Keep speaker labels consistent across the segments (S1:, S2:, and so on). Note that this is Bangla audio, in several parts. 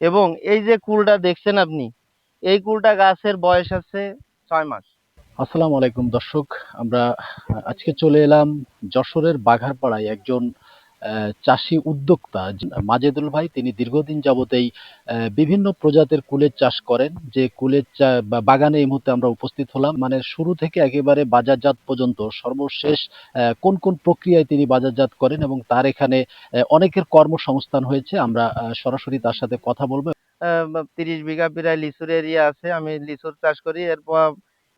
S1: এবং এই যে কুলটা দেখছেন আপনি, এই কুলটা গাছের বয়স আছে ছয় মাস।
S2: আসসালামু আলাইকুম দর্শক, আমরা আজকে চলে এলাম যশোরের বাঘারপাড়ায় একজন চাষি উদ্যোক্তা মাজেদুল ভাই তিনি দীর্ঘদিন যাবতেই আহ, বিভিন্ন প্রজাতির কুলের চাষ করেন। যে কুলের চা- বাগানে এই মুহূর্তে আমরা উপস্থিত হলাম। মানে শুরু থেকে একেবারে বাজারজাত পর্যন্ত সর্বশেষ কোন কোন প্রক্রিয়ায় তিনি বাজারজাত করেন এবং তার এখানে অনেকের কর্মসংস্থান হয়েছে। আমরা সরাসরি তার সাথে কথা বলব।
S1: তিরিশ বিঘা প্রায় লিচুর এরিয়া আছে। আমি লিচুর চাষ করি। এরপর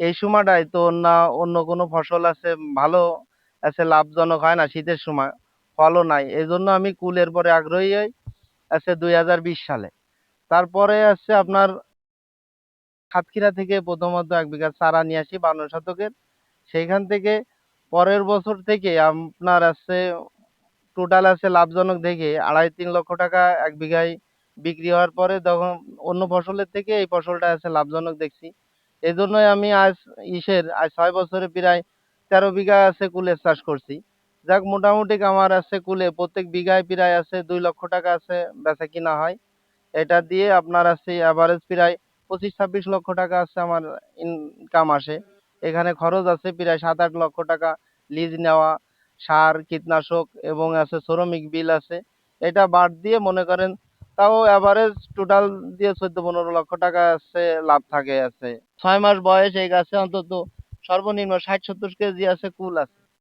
S1: এই সময়টায় তো অন্য অন্য কোনো ফসল আছে ভালো আছে লাভজনক হয় না শীতের সময়। ফলও নাই। এই জন্য আমি কুলের পরে আগ্রহী হই, আছে দুই হাজার বিশ সালে। তারপরে আছে আপনার সাতক্ষীরা থেকে প্রথমত এক বিঘা চারা নিয়ে আসি বান্ন শতকের। সেইখান থেকে পরের বছর থেকে আপনার আছে টোটাল আছে লাভজনক দেখে আড়াই তিন লক্ষ টাকা এক বিঘায় বিক্রি হওয়ার পরে তখন অন্য ফসলের থেকে এই ফসলটা আছে লাভজনক দেখছি। এই জন্যই আমি আজ ইসের আজ ছয় বছরে প্রায় তেরো বিঘা আছে কুলের চাষ করছি। যাক, মোটামুটি আমার আছে কুলে। প্রত্যেক বিঘায় প্রায় আছে দুই লক্ষ টাকা আছে বেচা কিনা হয়। এটা দিয়ে আপনার আছে অ্যাভারেজ প্রায় পঁচিশ, ছাব্বিশ লক্ষ টাকা আছে আমার ইনকাম আসে। এখানে খরচ আছে প্রায় সাত, আট লক্ষ টাকা। লিজ নেওয়া, সার, কীটনাশক এবং আছে শ্রমিক বিল আছে। এটা বাদ দিয়ে মনে করেন তাও অ্যাভারেজ টোটাল দিয়ে চোদ্দ, পনেরো লক্ষ টাকা আছে, লাভ থাকে আছে। ছয় মাস বয়স এই গাছে, অন্তত সর্বনিম্ন ষাট, সত্তর কেজি আছে কুল আছে।